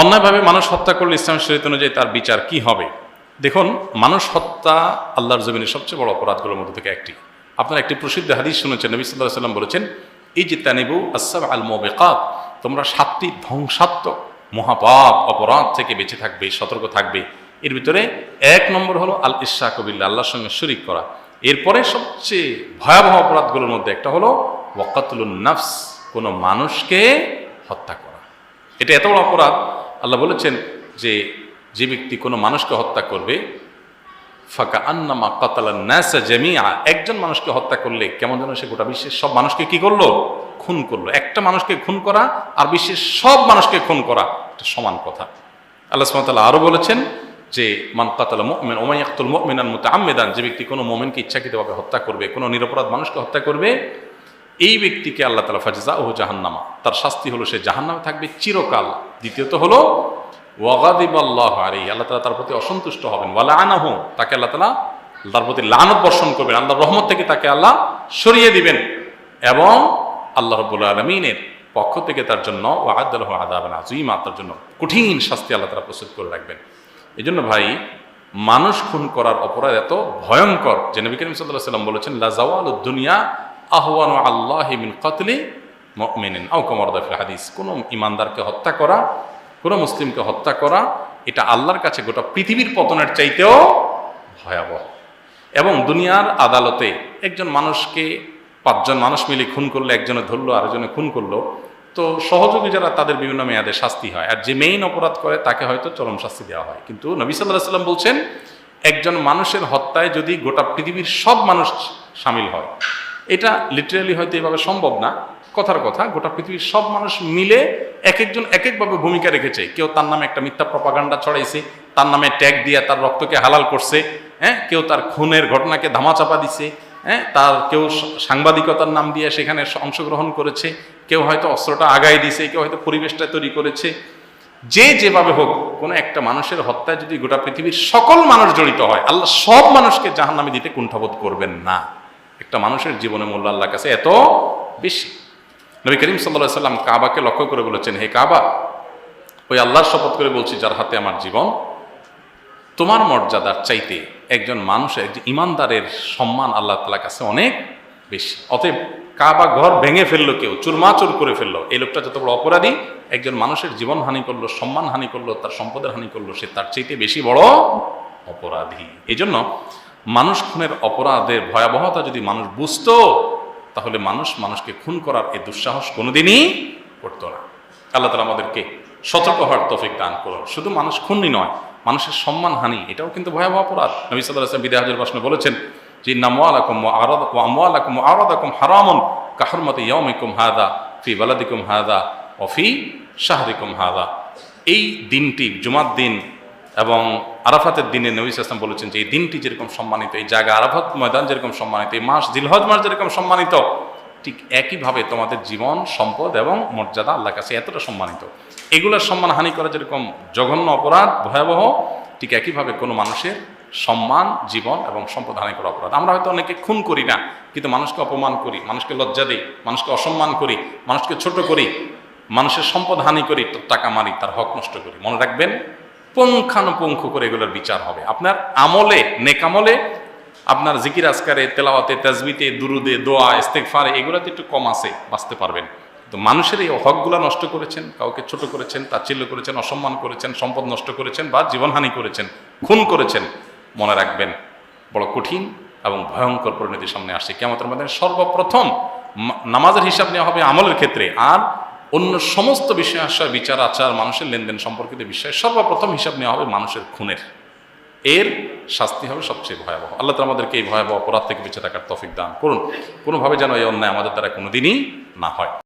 অন্যায়ভাবে মানুষ হত্যা করলে ইসলাম শরীয়ত অনুযায়ী তার বিচার কি হবে? দেখুন, মানুষ হত্যা আল্লাহর জমিনের সবচেয়ে বড় অপরাধগুলোর মধ্যে থেকে একটি। আপনারা একটি প্রসিদ্ধ হাদিস শুনেছেন, নবী সাল্লাহ সাল্লাম বলেছেন এই যে তানিবু আসাব আল মোবেকাত তোমরা সাতটি ধ্বংসাত্মক মহাপাপ অপরাধ থেকে বেঁচে থাকবে, সতর্ক থাকবে। এর ভিতরে এক নম্বর হলো আল ইসা কবিল্লা আল্লাহর সঙ্গে শরিক করা। এরপরে সবচেয়ে ভয়াবহ অপরাধগুলোর মধ্যে একটা হলো ওয়াকাতুল নাফস, কোনো মানুষকে হত্যা করা। এটা এত বড় অপরাধ আল্লাহ বলেছেন যে যে ব্যক্তি কোনো মানুষকে হত্যা করবে ফাঁকা আন্নামা কাতালা ন্যাসা জামিয়া একজন মানুষকে হত্যা করলে কেমন যেন সে গোটা বিশ্বের সব মানুষকে কি করল? খুন করল। একটা মানুষকে খুন করা আর বিশ্বের সব মানুষকে খুন করা, এটা সমান কথা। আল্লাহ সুমতাল্লাহ আরও বলেছেন যে, মান কাতালা মোমেন ওমাইয়াক্তুল মোমেনান মতো আমেদান যে ব্যক্তি কোনো মোমেনকে ইচ্ছাকৃতভাবে হত্যা করবে, কোনো নিরপরাধ মানুষকে হত্যা করবে এই ব্যক্তিকে আল্লাহ তালা ফাজা ও জাহান্নামা। তার শাস্তি হলো সে জাহান্নামে থাকবে চিরকাল। দ্বিতীয়ত হলো ওয়াগাদিব আল্লাহ আরে আল্লাহ তালা তার প্রতি অসন্তুষ্ট হবেন। ওয়ালা আনাহ তাকে আল্লাহ তালা তার প্রতি লানত বর্ষণ করবেন। আল্লাহ রহমত থেকে তাকে আল্লাহ সরিয়ে দিবেন। এবং আল্লাহ রবুল আলমিনের পক্ষ থেকে তার জন্য ওয়াহাদ্দাল্লাহ আদাবেন আজুইমা তার জন্য কঠিন শাস্তি আল্লাহ তালা প্রস্তুত করে রাখবেন। এই জন্য ভাই, মানুষ খুন করার অপরাধ এত ভয়ঙ্কর যে নবী করিম সাল্লাহ সাল্লাম বলেছেন লাজাওয়াল দুনিয়া আহওয়ান আল্লাহ মিন কতলি মিনিন আও কমরদাফিল হাদিস, কোনো ইমানদারকে হত্যা করা, কোনো মুসলিমকে হত্যা করা, এটা আল্লাহর কাছে গোটা পৃথিবীর পতনের চাইতেও ভয়াবহ। এবং দুনিয়ার আদালতে একজন মানুষকে পাঁচজন মানুষ মিলে খুন করলে, একজনে ধরলো, আরেকজনে খুন করল, তো সহযোগী যারা তাদের বিভিন্ন মেয়াদে শাস্তি হয়। আর যে মেইন অপরাধ করে, তাকে হয়তো চরম শাস্তি দেওয়া হয়। কিন্তু নবী সাল্লাহ সাল্লাম বলছেন, একজন মানুষের হত্যায় যদি গোটা পৃথিবীর সব মানুষ সামিল হয় এটা লিটারালি হয়তো এভাবে সম্ভব না। কথার কথা, গোটা পৃথিবীর সব মানুষ মিলে এক একজন এক একভাবে ভূমিকা রেখেছে। কেউ তার নামে একটা মিথ্যা প্রপাগান্ডা ছড়াইছে, তার নামে ট্যাগ দিয়ে তার রক্তকে হালাল করছে হ্যাঁ? কেউ তার খুনের ঘটনাকে ধামাচাপা দিছে হ্যাঁ? তার কেউ সাংবাদিকতার নাম দিয়ে সেখানে অংশগ্রহণ করেছে, কেউ হয়তো অস্ত্রটা আগায় দিছে, কেউ হয়তো পরিবেশটা তৈরি করেছে। যে যেভাবে হোক, কোনো একটা মানুষের হত্যায় যদি গোটা পৃথিবীর সকল মানুষ জড়িত হয়, আল্লাহ সব মানুষকে জাহান নামে দিতে কুণ্ঠাবোধ করবেন না। একটা মানুষের জীবনে মূল্য আল্লাহর কাছে এত বেশি। নবী করিম সাল্লাহ সাল্লাম কাবাকে লক্ষ্য করে বলেছেন, হে কাবা, ওই আল্লাহর শপথ করে বলছি যার হাতে আমার জীবন, তোমার মর্যাদার চাইতে একজন মানুষের একজন ইমানদারের সম্মান আল্লাহ তালার কাছে অনেক বেশি। অতএব কাবা ঘর ভেঙে ফেলল কেউ, চুরমাচুর করে ফেলল। এই লোকটা যত বড় অপরাধী, একজন মানুষের জীবন হানি করল, সম্মান হানি করল, তার সম্পদের হানি করল, সে তার চাইতে বেশি বড় অপরাধী। এই জন্য মানুষ খুনের অপরাধের ভয়াবহতা যদি মানুষ বুঝতো, তাহলে মানুষ মানুষকে খুন করার এই দুঃসাহস কোনোদিনই করতো না। আল্লাহ তালা আমাদেরকে সতর্ক হওয়ার তফিক দান করুন। শুধু মানুষ খুনই নয়, মানুষের সম্মান হানি এটাও কিন্তু ভয়াবহ অপরাধ। নবী সাল্লাহ বিদায় হাজর বাসনে বলেছেন যে নামালাকুম আরদ হারামন কাহরমতে ইয়মিকুম হাদা ফি বালাদিকুম হাদা অফি শাহরিকুম হাদা এই দিনটি, জুমার দিন এবং আরাফাতের দিনে নবী আসলাম বলেছেন যে এই দিনটি যেরকম সম্মানিত, এই জায়গা আরাফাত ময়দান যেরকম সম্মানিত, এই মাস দিলহজ মাস যেরকম সম্মানিত, ঠিক একইভাবে তোমাদের জীবন, সম্পদ এবং মর্যাদা আল্লাহ কাছে এতটা সম্মানিত। এগুলোর সম্মান হানি করা যেরকম জঘন্য অপরাধ, ভয়াবহ, ঠিক একইভাবে কোনো মানুষের সম্মান, জীবন এবং সম্পদ হানি করা অপরাধ। আমরা হয়তো অনেকে খুন করি না, কিন্তু মানুষকে অপমান করি, মানুষকে লজ্জা দিই, মানুষকে অসম্মান করি, মানুষকে ছোট করি, মানুষের সম্পদ হানি করি টাকা মারি, তার হক নষ্ট করি। মনে রাখবেন পুঙ্খানুপুঙ্খ করে এগুলোর বিচার হবে। আপনার আমলে নেকামলে আপনার জিকির আজকারে, তেলাওয়াতে, তাজবিতে, দুরুদে, দোয়া ইস্তেকফারে এগুলোতে একটু কম আছে, বাঁচতে পারবেন। তো মানুষের এই হকগুলো নষ্ট করেছেন, কাউকে ছোট করেছেন, তাচ্ছিল্য করেছেন, অসম্মান করেছেন, সম্পদ নষ্ট করেছেন বা জীবনহানি করেছেন, খুন করেছেন, মনে রাখবেন, বড় কঠিন এবং ভয়ঙ্কর পরিণতির সামনে আসছে। কেমন আমাদের সর্বপ্রথম নামাজের হিসাব নেওয়া হবে আমলের ক্ষেত্রে। আর অন্য সমস্ত বিষয় আসা বিচার, আচার, মানুষের লেনদেন সম্পর্কিত বিষয়ে, সর্বপ্রথম হিসাব নেওয়া হবে মানুষের খুনের। এর শাস্তি হবে সবচেয়ে ভয়াবহ। আল্লাহ তালা আমাদেরকে এই ভয়াবহ অপরাধ থেকে বেঁচে থাকার তফিক দান করুন। কোনোভাবে যেন এই অন্যায় আমাদের দ্বারা কোনোদিনই না হয়।